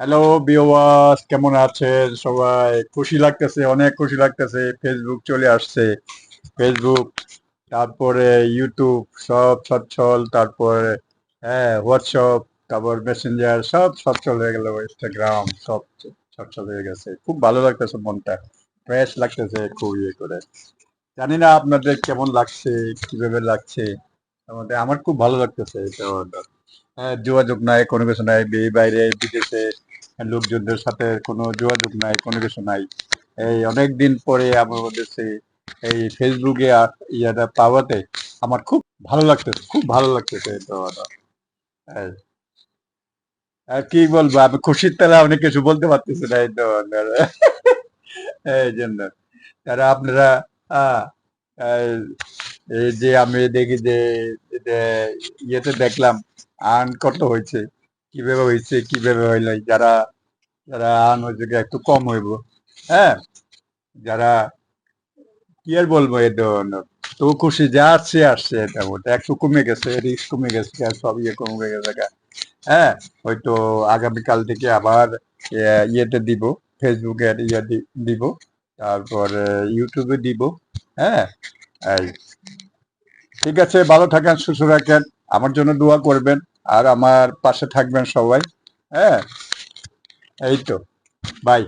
Hello বিওয়াস কেমন আছেন? সবাই খুশি লাগতেছে অনেক খুশি লাগতেছে। ফেসবুক চলে আসছে। ফেসবুক তারপরে ইউটিউব সব সচ্ছল। তারপরে হ্যাঁ হোয়াটসঅ্যাপ তারপর মেসেঞ্জার সব সচ্ছল হয়ে গেল। ইনস্টাগ্রাম সব সচ্ছল হয়ে গেছে। খুব ভালো লাগতেছে মনটা। ফ্রেশ লাগতেছে খুব ইয়ে করে। জানি না আপনাদের কেমন লাগছে কীভাবে লাগছে। আমার খুব ভালো লাগতেছে হ্যাঁ, যোগাযোগ নাই কোনো কিছু নাই বাইরে বিদেশে। লোকজনদের সাথে কোনো যোগাযোগ নাই, কোনো কিছু নাই। এই অনেক দিন পরে আমার দেশে এই ফেসবুকে ইয়াটা পাওয়াতে আমার খুব ভালো লাগতেছে, খুব ভালো লাগতেছে এই কি বলব, আমি খুশির তেলা অনেক কিছু বলতে পারতেছি না এই তো এই জন্য। তারা আপনারা এই যে আমি দেখি যে ইয়েতে দেখলাম, আর্ন কত হয়েছে? কীভাবে হয়েছে, কীভাবে হইল, যারা যারা আর্ন হয়েছে একটু কম হইব হ্যাঁ? যারা, কি আর বলব এ ধরনের? তো খুশি, যা আসছে আসছে এটা ওটা একটু কমে গেছে রিস্ক কমে গেছে সব ইয়ে কমে গেছে। হ্যাঁ? হয়তো আগামীকাল থেকে আবার ইয়েতে দিব ফেসবুকে ইয়ে দিব, তারপরে ইউটিউবে দিব হ্যাঁ? ঠিক আছে, ভালো থাকেন, সুস্থ রাখেন আমার জন্য দোয়া করবেন। আর আমার পাশে থাকবেন সবাই হ্যাঁ? এই তো বাই